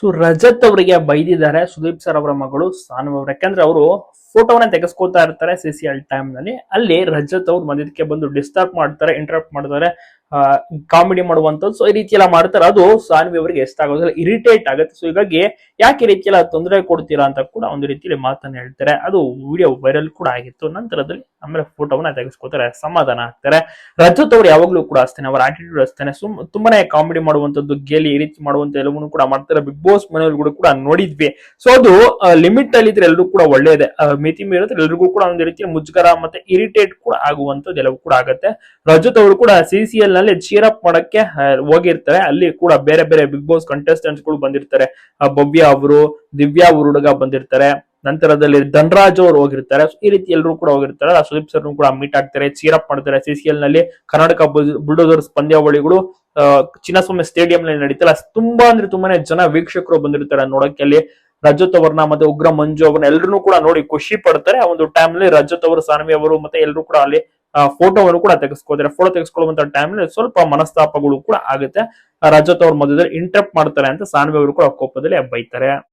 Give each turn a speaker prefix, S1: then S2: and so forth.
S1: So Rajat ಅವರಿಗೆ ಬೈದಿದ್ದಾರೆ. Sudeep sir ಅವರ ಮಗಳು ಸಾನು ಅವರು. ಯಾಕಂದ್ರೆ ಅವರು ಫೋಟೋವನ್ನ ತೆಗೆಸ್ಕೋತಾ ಇರ್ತಾರೆ ಸಿ ಸಿ ಎಲ್ ಟೈಮ್ನಲ್ಲಿ. ಅಲ್ಲಿ ರಜತ್ ಅವ್ರು ಮಧ್ಯಕ್ಕೆ ಬಂದು ಡಿಸ್ಟರ್ಬ್ ಮಾಡ್ತಾರೆ ಇಂಟರಪ್ಟ್ ಮಾಡ್ತಾರೆ ಕಾಮಿಡಿ ಮಾಡುವಂತದ್ದು ಸೊ ಈ ರೀತಿ ಎಲ್ಲ ಮಾಡ್ತಾರೆ. ಅದು ಸಾನ್ವಿ ಅವರಿಗೆ ಎಷ್ಟಾಗೋದಿಲ್ಲ ಇರಿಟೇಟ್ ಆಗುತ್ತೆ. ಸೊ ಹೀಗಾಗಿ ಯಾಕೆ ಈ ರೀತಿ ಎಲ್ಲ ತೊಂದರೆ ಕೊಡ್ತೀರಾ ಅಂತ ಕೂಡ ಒಂದು ರೀತಿಯಲ್ಲಿ ಮಾತನ್ನ ಹೇಳ್ತಾರೆ. ಅದು ವಿಡಿಯೋ ವೈರಲ್ ಕೂಡ ಆಗಿತ್ತು. ನಂತರದಲ್ಲಿ ಆಮೇಲೆ ಫೋಟೋವನ್ನ ತೆಗೆಸ್ಕೋತಾರೆ ಸಮಾಧಾನ ಆಗ್ತಾರೆ. ರಜತ್ ಅವ್ರು ಯಾವಾಗ್ಲೂ ಕೂಡ ಅಷ್ಟೇನೆ ಅವರ ಆಟಿಟ್ಯೂಡ್ ಅಷ್ಟೇನೆ. ಸುಮ್ ತುಂಬಾನೇ ಕಾಮಿಡಿ ಮಾಡುವಂತದ್ದು ಗೇಲಿ ಈ ರೀತಿ ಮಾಡುವಂತ ಎಲ್ಲವನ್ನೂ ಕೂಡ ಮಾಡ್ತಾರೆ. ಬಿಗ್ ಬಾಸ್ ಮನೆಯಲ್ಲಿ ಕೂಡ ನೋಡಿದ್ವಿ. ಸೊ ಅದು ಲಿಮಿಟ್ ಅಲ್ಲಿ ಇದ್ರೆ ಎಲ್ಲರೂ ಕೂಡ ಒಳ್ಳೇದೇ. ಆ, ಮಿತಿ ಮೀರಿದ್ರೆ ಎಲ್ರಿಗೂ ಕೂಡ ಒಂದು ರೀತಿಯ ಮುಜುಗರ ಮತ್ತೆ ಇರಿಟೇಟ್ ಕೂಡ ಆಗುವಂತದ್ದು ಎಲ್ಲವೂ ಕೂಡ ಆಗುತ್ತೆ. ರಜತ್ ಅವರು ಕೂಡ ಸಿ ಸಿ ಎಲ್ನಲ್ಲಿ ಚೀರ್ ಅಪ್ ಮಾಡಕ್ಕೆ ಹೋಗಿರ್ತಾರೆ. ಅಲ್ಲಿ ಕೂಡ ಬೇರೆ ಬೇರೆ ಬಿಗ್ ಬಾಸ್ ಕಂಟೆಸ್ಟೆಂಟ್ಸ್ಗಳು ಬಂದಿರ್ತಾರೆ. ಭವ್ಯ ಅವರು, ದಿವ್ಯಾ ಅವರು ಹುಡುಗ ಬಂದಿರ್ತಾರೆ. ನಂತರದಲ್ಲಿ ಧನರಾಜ್ ಅವರು ಹೋಗಿರ್ತಾರೆ. ಈ ರೀತಿ ಎಲ್ಲರೂ ಕೂಡ ಹೋಗಿರ್ತಾರೆ. ಸುದೀಪ್ ಸರ್ ಕೂಡ ಮೀಟ್ ಆಗ್ತಾರೆ ಚೀರಪ್ ಮಾಡ್ತಾರೆ ಸಿ ಸಿ ಎಲ್ನಲ್ಲಿ. ಕರ್ನಾಟಕ ಬುಲ್ಡೋಸರ್ಸ್ ಪಂದ್ಯಾವಳಿಗಳು ಚಿನ್ನಸ್ವಾಮಿ ಸ್ಟೇಡಿಯಂ ನಲ್ಲಿ ಅಷ್ಟ್ ತುಂಬಾ ಅಂದ್ರೆ ತುಂಬಾನೇ ಜನ ವೀಕ್ಷಕರು ಬಂದಿರ್ತಾರೆ ನೋಡಕ್ಕೆ ಅಲ್ಲಿ ರಜತ್ ಅವ್ರನ್ನ ಮತ್ತೆ ಉಗ್ರ ಮಂಜು ಅವ್ರನ್ನ ಎಲ್ಲರೂ ಕೂಡ ನೋಡಿ ಖುಷಿ ಪಡ್ತಾರೆ. ಆ ಒಂದು ಟೈಮ್ ಅಲ್ಲಿ ರಜತ್ ಅವರು, ಸಾನ್ವಿ ಅವರು ಮತ್ತೆ ಎಲ್ಲರೂ ಕೂಡ ಅಲ್ಲಿ ಫೋಟೋವನ್ನು ಕೂಡ ತೆಗೆಸ್ಕೋತಾರೆ ಫೋಟೋ ತೆಗೆಸ್ಕೊಳ್ಳುವಂತ ಟೈಮ್ ಸ್ವಲ್ಪ ಮನಸ್ತಾಪಗಳು ಕೂಡ ಆಗುತ್ತೆ. ರಜತ್ ಅವ್ರ ಮಧ್ಯದಲ್ಲಿ ಇಂಟರಪ್ಟ್ ಮಾಡ್ತಾರೆ ಅಂತ ಸಾನ್ವಿ ಅವರು ಕೂಡ ಕೋಪದಲ್ಲಿ ಬೈತಾರೆ.